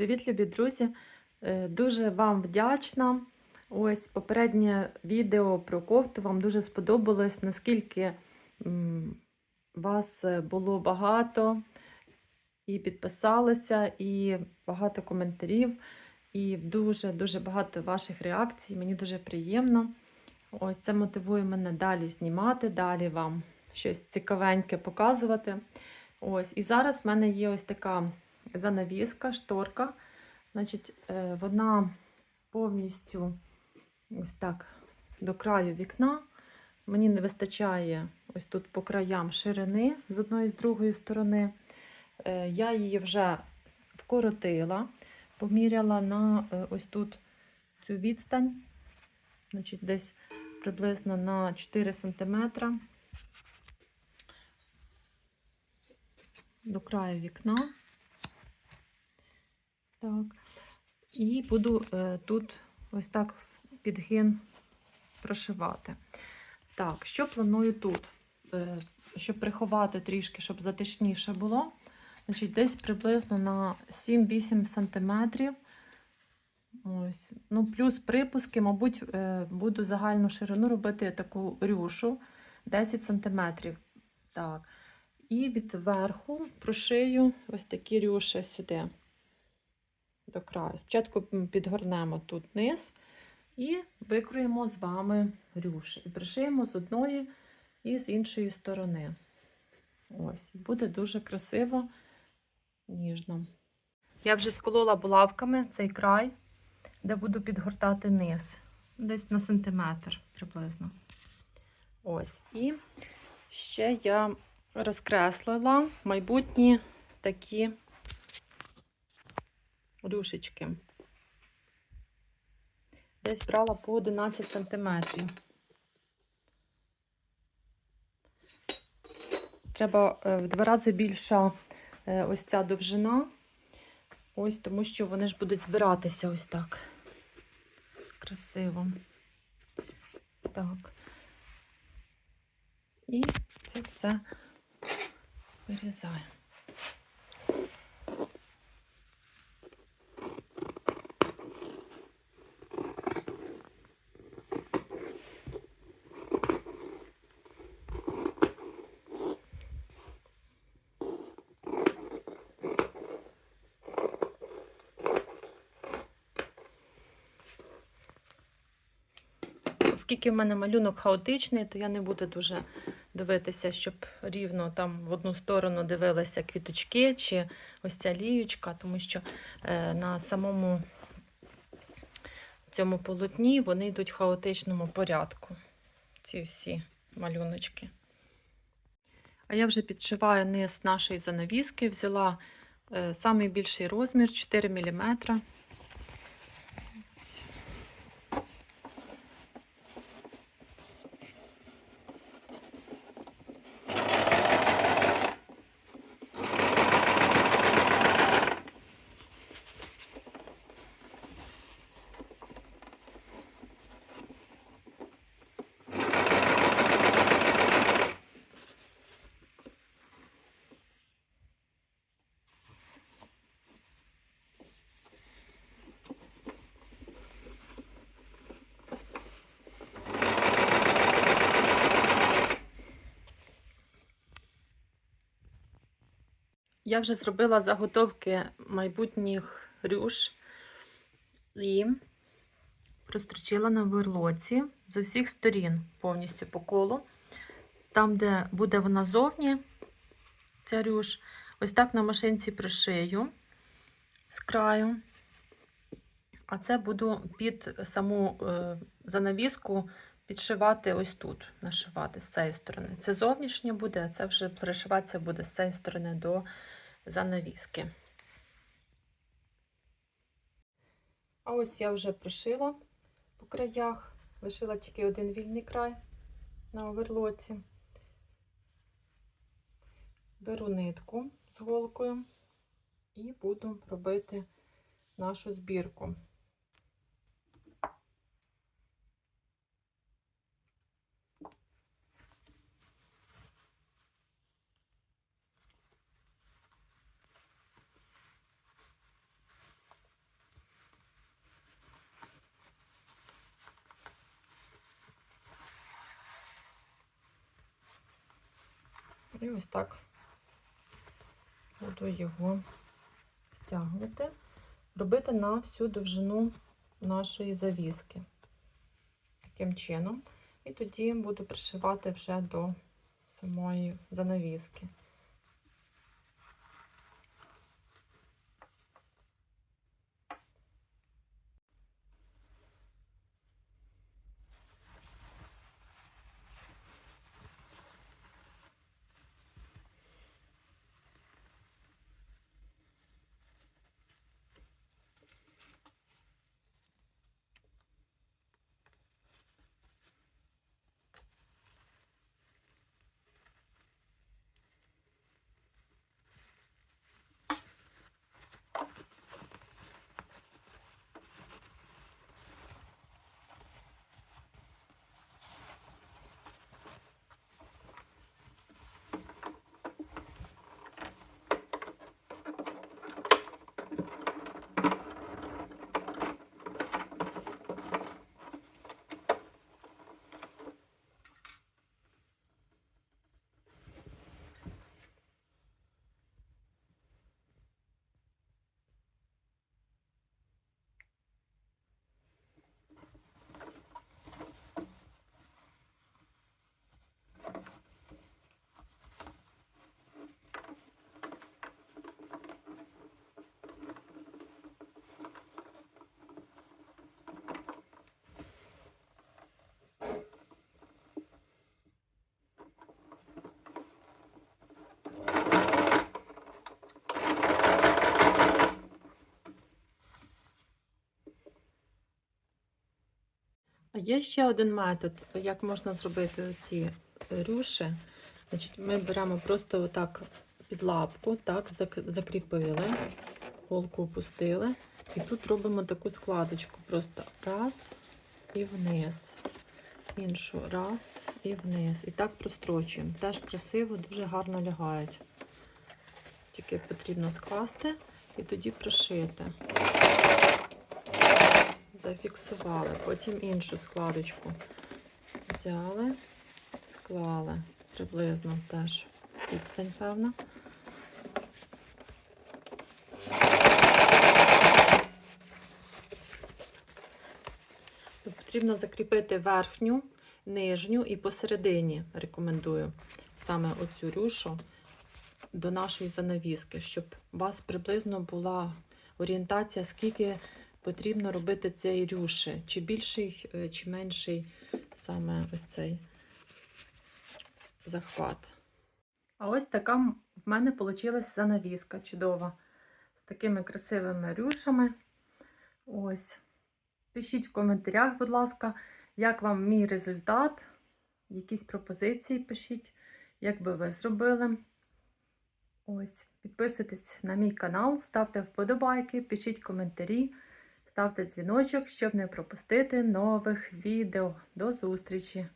Привіт, любі друзі! Е, Дуже вам вдячна. Ось попереднє відео про кофту вам дуже сподобалось, наскільки вас е, було багато і підписалися, і багато коментарів, і дуже-дуже багато ваших реакцій. Мені дуже приємно. Ось це мотивує мене далі знімати, далі вам щось цікавеньке показувати. Ось, і зараз в мене є ось така занавіска, шторка. Значить, е, вона повністю ось так до краю вікна. Мені не вистачає ось тут по краям ширини з одної і з другої сторони. Е, Я її вже вкоротила, поміряла на е, ось тут цю відстань, значить, десь приблизно на 4 см до краю вікна. Так. І буду е, тут ось так підгин прошивати. Так, що планую тут? Е, щоб приховати трішки, щоб затишніше було. Значить, десь приблизно на 7-8 см. Ось. Ну, плюс припуски, мабуть, е, буду загальну ширину робити таку рюшу 10 см. Так. І від верху прошию ось такі рюші сюди до краю. Спочатку підгорнемо тут низ і викроїмо з вами рюші. І пришиємо з одної і з іншої сторони. Ось, буде дуже красиво, ніжно. Я вже сколола булавками цей край, де буду підгортати низ. Десь на сантиметр приблизно. Ось. І ще я розкреслила майбутні такі рюшечки. Десь брала по 11 сантиметрів. Треба е, в два рази більша е, ось ця довжина. Ось, тому що вони ж будуть збиратися ось так. Красиво. Так. І це все вирізаємо. Оскільки в мене малюнок хаотичний, то я не буду дуже дивитися, щоб рівно там в одну сторону дивилися квіточки чи ось ця ліючка, тому що е, на самому цьому полотні вони йдуть в хаотичному порядку. Ці всі малюночки. А я вже підшиваю низ нашої занавіски, взяла е, самий більший розмір 4 мм. Я вже зробила заготовки майбутніх рюш і прострочила на верлоці з усіх сторін повністю по колу. Там, де буде вона зовні, ця рюш, ось так на машинці пришию з краю. А це буду під саму е, занавіску підшивати ось тут, нашивати з цієї сторони. Це зовнішнє буде, а це вже пришиватися буде з цієї сторони до занавіски. А ось я вже пришила по краях, лишила тільки один вільний край на оверлоці. Беру нитку з голкою і буду робити нашу збірку. І ось так буду його стягувати, робити на всю довжину нашої завіски. Таким чином. І тоді буду пришивати вже до самої занавіски. Є ще один метод, як можна зробити ці рюші. Значить, ми беремо просто отак під лапку, так, закріпили, голку опустили. І тут робимо таку складочку. Просто раз і вниз. Іншу раз і вниз. І так прострочуємо. Теж красиво, дуже гарно лягають. Тільки потрібно скласти і тоді прошити зафіксували. Потім іншу складочку взяли, склали приблизно теж відстань, певна. Потрібно закріпити верхню, нижню і посередині рекомендую саме оцю рюшу до нашої занавіски, щоб у вас приблизно була орієнтація, скільки потрібно робити цей рюші, чи більший, е, чи менший саме ось цей захват. А ось така в мене вийшла занавіска чудова. З такими красивими рюшами. Ось. Пишіть в коментарях, будь ласка, як вам мій результат, якісь пропозиції пишіть, як би ви зробили. Ось, підписуйтесь на мій канал, ставте вподобайки, пишіть коментарі. Ставте дзвіночок, щоб не пропустити нових відео. До зустрічі!